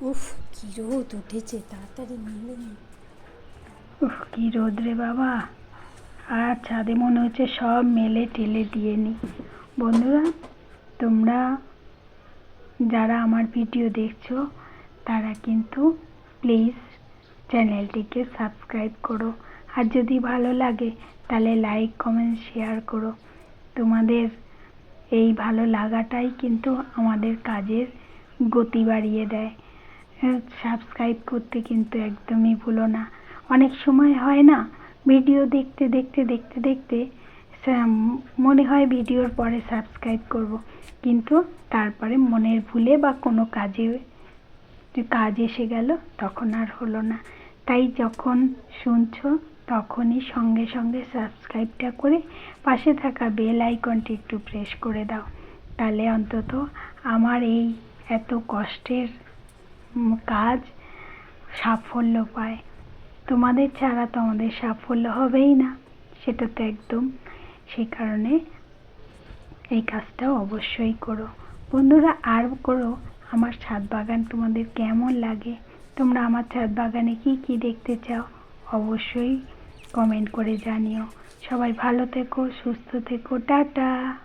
উফ, কি রোদ উঠেছে, তাড়াতাড়ি মেলে উফ, কি রোদ রে বাবা। আর ছাদে মনে হচ্ছে সব মেলে টেলে দিয়ে নি। বন্ধুরা, তোমরা যারা আমার ভিডিও দেখছ, তারা কিন্তু প্লিজ চ্যানেলটিকে সাবস্ক্রাইব করো। আর যদি ভালো লাগে, তাহলে লাইক, কমেন্ট, শেয়ার করো। তোমাদের এই ভালো লাগাটাই কিন্তু আমাদের কাজের গতি বাড়িয়ে দেয়। সাবস্ক্রাইব করতে কিন্তু একদমই ভুলো না। অনেক সময় হয় না ভিডিও দেখতে দেখতে দেখতে দেখতে মনে হয় ভিডিওর পরে সাবস্ক্রাইব করব। কিন্তু তারপরে মনের ভুলে বা কোনো কাজে, কাজ এসে গেল, তখন আর হলো না। তাই যখন শুনছো, তখনই সঙ্গে সঙ্গে সাবস্ক্রাইবটা করে পাশে থাকা বেল আইকনটি একটু প্রেস করে দাও। তাহলে অন্তত আমার এই এত কষ্টের কাজ সাফল্য পায়। তোমাদের ছাড়া তো আমাদের সাফল্য হবেই না, সেটা তো একদম। সেই কারণে এই কাজটাও অবশ্যই করো। বন্ধুরা, আর করো, আমার ছাদ বাগান তোমাদের কেমন লাগে? তোমরা আমার ছাদ বাগানে কি কি দেখতে চাও? অবশ্যই কমেন্ট করে জানিও। সবাই ভালো থেকো, সুস্থ থেকো, টাটা!